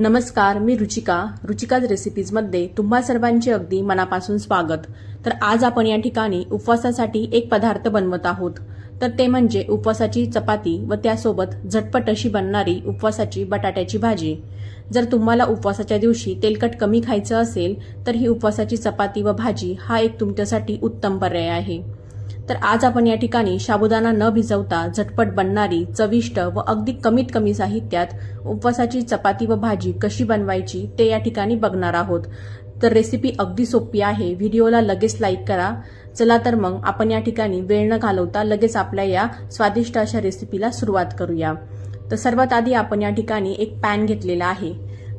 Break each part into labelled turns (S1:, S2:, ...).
S1: नमस्कार मी रुचिका. रुचिकाज रेसिपीजमध्ये तुम्हा सर्वांचे अगदी मनापासून स्वागत. तर आज आपण या ठिकाणी उपवासासाठी एक पदार्थ बनवत आहोत. तर ते म्हणजे उपवासाची चपाती व त्यासोबत झटपट अशी बनणारी उपवासाची बटाट्याची भाजी. जर तुम्हाला उपवासाच्या दिवशी तेलकट कमी खायचं असेल तर ही उपवासाची चपाती व भाजी हा एक तुमच्यासाठी उत्तम पर्याय आहे. तर आज आपण या ठिकाणी साबुदाणा न भिजवता झटपट बनणारी चविष्ट व अगदी कमीत कमी साहित्यात उपवासाची चपाती व भाजी कशी बनवायची ते या ठिकाणी बघणार आहोत. तर रेसिपी अगदी सोपी आहे. व्हिडिओला लगेच लाईक करा. चला तर मग आपण या ठिकाणी वेळ न घालवता लगेच आपल्या या स्वादिष्ट अशा रेसिपीला सुरुवात करूया. तर सर्वात आधी आपण या ठिकाणी एक पॅन घेतलेला आहे.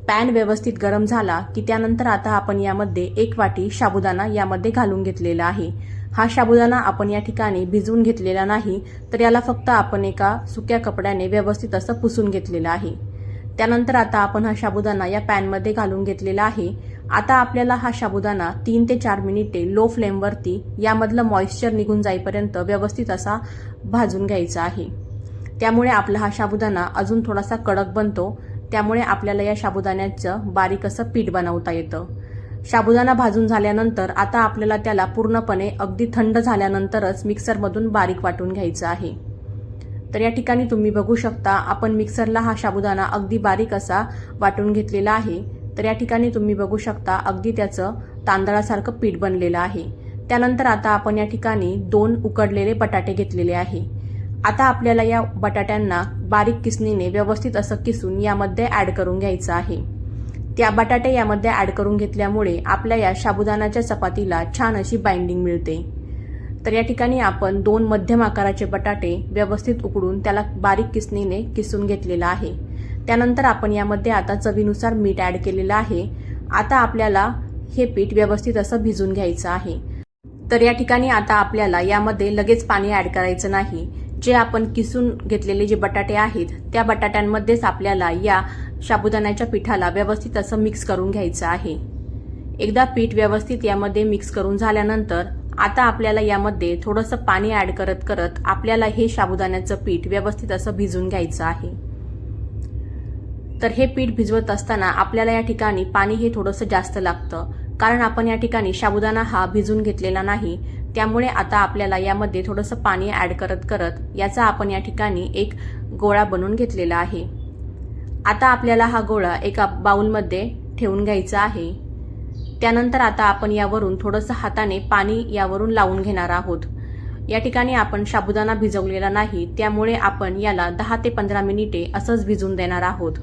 S1: पॅन व्यवस्थित गरम झाला की त्यानंतर आता आपण यामध्ये एक वाटी साबुदाणा यामध्ये घालून घेतलेला आहे. हा साबुदाणा आपण या ठिकाणी भिजवून घेतलेला नाही तर याला फक्त आपण एका सुक्या कपड्याने व्यवस्थित असं पुसून घेतलेलं आहे. त्यानंतर आता आपण हा साबुदाणा या पॅनमध्ये घालून घेतलेला आहे. आता आपल्याला हा साबुदाणा तीन ते चार मिनिटे लो फ्लेमवरती यामधलं मॉइश्चर निघून जाईपर्यंत व्यवस्थित असा भाजून घ्यायचा आहे. त्यामुळे आपला हा साबुदाणा अजून थोडासा कडक बनतो. त्यामुळे आपल्याला या साबुदाण्याचं बारीक असं पीठ बनवता येतं. साबुदाणा भाजून झाल्यानंतर आता आपल्याला त्याला पूर्णपणे अगदी थंड झाल्यानंतरच मिक्सरमधून बारीक वाटून घ्यायचं आहे. तर या ठिकाणी तुम्ही बघू शकता आपण मिक्सरला हा साबुदाणा अगदी बारीक असा वाटून घेतलेला आहे. तर या ठिकाणी तुम्ही बघू शकता अगदी त्याचं तांदळासारखं पीठ बनलेलं आहे. त्यानंतर आता आपण या ठिकाणी दोन उकडलेले बटाटे घेतलेले आहे. आता आपल्याला या बटाट्यांना बारीक किसणीने व्यवस्थित असं किसून यामध्ये ॲड करून घ्यायचं आहे. त्या बटाटे यामध्ये ॲड करून घेतल्यामुळे आपल्या या शाबुदानाच्या चपातीला छान अशी बाइंडिंग मिळते. तर या ठिकाणी आपण दोन मध्यम आकाराचे बटाटे व्यवस्थित उकडून त्याला बारीक किसणीने किसून घेतलेला आहे. त्यानंतर आपण यामध्ये आता चवीनुसार मीठ ॲड केलेलं आहे. आता आपल्याला हे पीठ व्यवस्थित असं भिजून घ्यायचं आहे. तर या ठिकाणी आता आपल्याला यामध्ये लगेच पाणी ॲड करायचं नाही. जे आपण किसून घेतलेले जे बटाटे आहेत त्या बटाट्यांमध्येच आपल्याला या साबुदाण्याच्या पिठाला व्यवस्थित असं मिक्स करून घ्यायचं आहे. एकदा पीठ व्यवस्थित यामध्ये मिक्स करून झाल्यानंतर आता आपल्याला यामध्ये थोडंसं पाणी ॲड करत करत आपल्याला हे साबुदाण्याचं पीठ व्यवस्थित असं भिजून घ्यायचं आहे. तर हे पीठ भिजवत असताना आपल्याला या ठिकाणी पाणी हे थोडंसं जास्त लागतं. कारण आपण या ठिकाणी साबुदाणा हा भिजून घेतलेला नाही. त्यामुळे आता आपल्याला यामध्ये थोडंसं पाणी ॲड करत करत याचा आपण या ठिकाणी एक गोळा बनवून घेतलेला आहे. आता आपल्याला हा गोळा एका बाऊलमध्ये ठेवून घ्यायचा आहे. त्यानंतर आता आपण यावरून थोडंसं हाताने पाणी यावरून लावून घेणार आहोत. या ठिकाणी आपण साबुदाणा भिजवलेला नाही त्यामुळे आपण याला दहा ते पंधरा मिनिटे असंच भिजून देणार आहोत.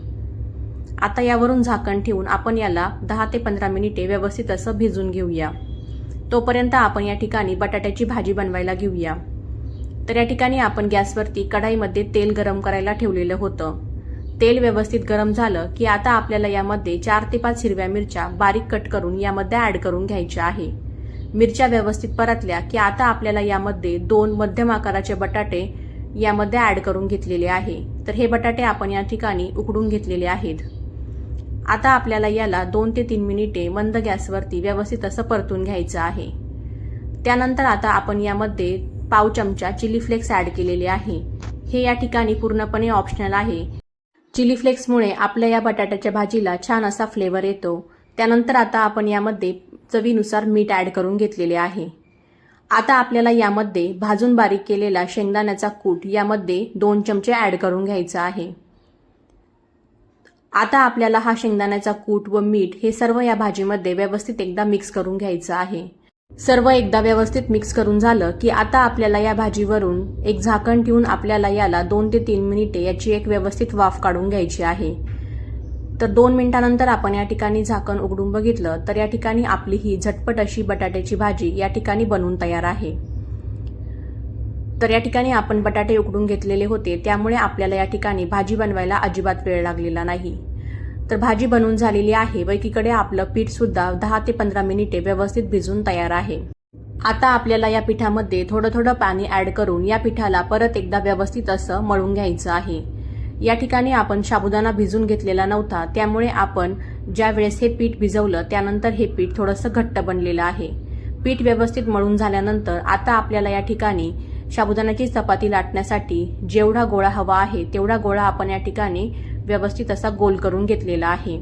S1: आता यावरून झाकण ठेवून आपण याला दहा ते पंधरा मिनिटे व्यवस्थित असं भिजून घेऊया. तोपर्यंत आपण या ठिकाणी बटाट्याची भाजी बनवायला घेऊया. तर या ठिकाणी आपण गॅसवरती कढाईमध्ये तेल गरम करायला ठेवलेलं होतं. तेल व्यवस्थित गरम झालं की आता आपल्याला यामध्ये चार ते पाच हिरव्या मिरच्या बारीक कट करून यामध्ये ॲड करून घ्यायच्या आहे. मिरच्या व्यवस्थित परतल्या की आता आपल्याला यामध्ये दोन मध्यम आकाराचे बटाटे यामध्ये ॲड करून घेतलेले आहे. तर हे बटाटे आपण या ठिकाणी उकडून घेतलेले आहेत. आता आपल्याला याला दोन ते तीन मिनिटे मंद गॅसवरती व्यवस्थित असं परतून घ्यायचं आहे. त्यानंतर आता आपण यामध्ये पाव चमचा चिली फ्लेक्स ॲड केलेले आहे. हे या ठिकाणी पूर्णपणे ऑप्शनल आहे. चिली फ्लेक्समुळे आपल्या या बटाट्याच्या भाजीला छान असा फ्लेवर येतो. त्यानंतर आता आपण यामध्ये चवीनुसार मीठ ॲड करून घेतलेले आहे. आता आपल्याला यामध्ये भाजून बारीक केलेला शेंगदाण्याचा कूट यामध्ये दोन चमचे ॲड करून घ्यायचा आहे. आता आपल्याला हा शेंगदाण्याचा कूट व मीठ हे सर्व या भाजीमध्ये व्यवस्थित एकदा मिक्स करून घ्यायचं आहे. सर्व एकदा व्यवस्थित मिक्स करून झालं की आता आपल्याला या भाजीवरून एक झाकण ठेवून आपल्याला याला दोन ते तीन मिनिटे याची एक व्यवस्थित वाफ काढून घ्यायची आहे. तर दोन मिनिटानंतर आपण या ठिकाणी झाकण उघडून बघितलं तर या ठिकाणी आपली ही झटपट अशी बटाट्याची भाजी या ठिकाणी बनवून तयार आहे. तर या ठिकाणी आपण बटाटे उकडून घेतलेले होते त्यामुळे आपल्याला या ठिकाणी भाजी बनवायला अजिबात वेळ लागलेला नाही. तर भाजी बनवून झालेली आहे. व एकीकडे आपलं पीठ सुद्धा दहा ते पंधरा मिनिटे व्यवस्थित भिजून तयार आहे. आता आपल्याला या पिठामध्ये थोडं थोडं पाणी ॲड करून या पिठाला परत एकदा व्यवस्थित असं मळून घ्यायचं आहे. या ठिकाणी आपण साबुदाणा भिजून घेतलेला नव्हता. त्यामुळे आपण ज्या वेळेस हे पीठ भिजवलं त्यानंतर हे पीठ थोडंसं घट्ट बनलेलं आहे. पीठ व्यवस्थित मळून झाल्यानंतर आता आपल्याला या ठिकाणी साबुदाण्याची चपाती लाटण्यासाठी जेवढा गोळा हवा आहे तेवढा गोळा आपण या ठिकाणी व्यवस्थित असा गोल करून घेतलेला आहे.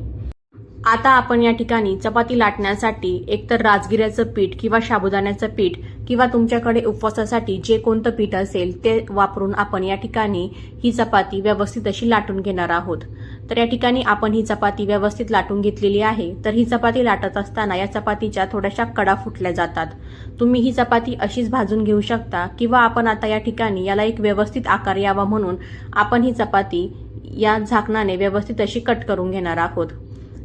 S1: आता आपण या ठिकाणी चपाती लाटण्यासाठी एकतर राजगिऱ्याचं पीठ किंवा साबुदाण्याचं पीठ किंवा तुमच्याकडे उपवासासाठी जे कोणतं पीठ असेल ते वापरून आपण या ठिकाणी ही चपाती व्यवस्थित अशी लाटून घेणार आहोत. तर या ठिकाणी आपण ही चपाती व्यवस्थित लाटून घेतलेली आहे. तर ही चपाती लाटत असताना या चपातीच्या थोड्याशा कडा फुटल्या जातात. तुम्ही ही चपाती अशीच भाजून घेऊ शकता किंवा आपण आता या ठिकाणी याला एक व्यवस्थित आकार यावा म्हणून आपण ही चपाती या झाकणाने व्यवस्थित अशी कट करून घेणार आहोत.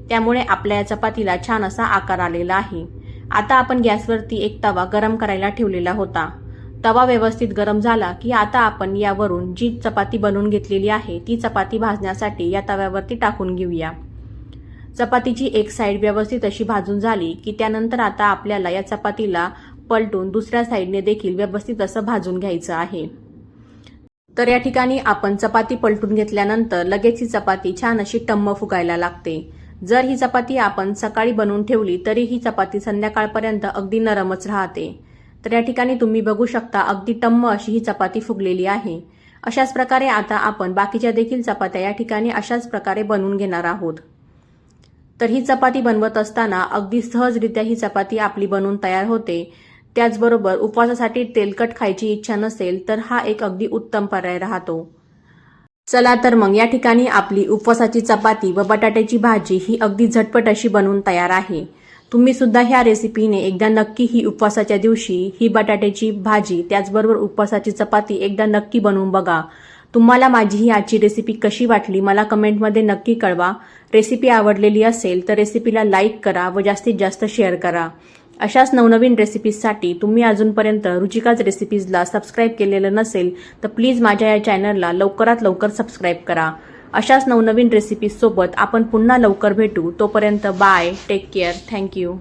S1: त्यामुळे आपल्या या चपातीला छान असा आकार आलेला आहे. आता आपण गॅसवरती एक तवा गरम करायला ठेवलेला होता. तवा व्यवस्थित गरम झाला की आता आपण यावरून जी चपाती बनवून घेतलेली आहे ती चपाती भाजण्यासाठी या तव्यावरती टाकून घेऊया. चपातीची एक साईड व्यवस्थित अशी भाजून झाली की त्यानंतर आता आपल्याला या चपातीला पलटून दुसऱ्या साईडने देखील व्यवस्थित असं भाजून घ्यायचं आहे. तर या ठिकाणी आपण चपाती पलटून घेतल्यानंतर लगेच ही चपाती छान अशी टम्म फुगायला लागते. जर ही चपाती आपण सकाळी बनवून ठेवली तरी ही चपाती संध्याकाळपर्यंत अगदी नरमच राहते. तर या ठिकाणी तुम्ही बघू शकता अगदी टम्म अशी ही चपाती फुगलेली आहे. अशाच प्रकारे आता आपण बाकीच्या देखील चपात्या या ठिकाणी अशाच प्रकारे बनवून घेणार आहोत. तर ही चपाती बनवत असताना अगदी सहजरित्या ही चपाती आपली बनवून तयार होते. त्याचबरोबर उपवासासाठी तेलकट खायची इच्छा नसेल तर हा एक अगदी उत्तम पर्याय राहतो. चला तर मग या ठिकाणी आपली उपवासाची चपाती व बटाट्याची भाजी ही अगदी झटपट अशी बनवून तयार आहे. तुम्ही सुद्धा ह्या रेसिपीने एकदा नक्की ही उपवासाच्या दिवशी ही बटाट्याची भाजी त्याचबरोबर उपवासाची चपाती एकदा नक्की बनवून बघा. तुम्हाला माझी ही आजची रेसिपी कशी वाटली मला कमेंटमध्ये नक्की कळवा. रेसिपी आवडलेली असेल तर रेसिपीला लाईक करा व जास्तीत जास्त शेअर करा. अशाच नवनवीन रेसिपीजसाठी तुम्ही अजूनपर्यंत रुचिकाच रेसिपीजला सबस्क्राईब केलेलं नसेल तर प्लीज माझ्या या चॅनलला लवकरात लवकर सबस्क्राईब करा. अशाच नवनवीन रेसिपीजसोबत आपण पुन्हा लवकर भेटू. तोपर्यंत बाय टेक केअर थँक्यू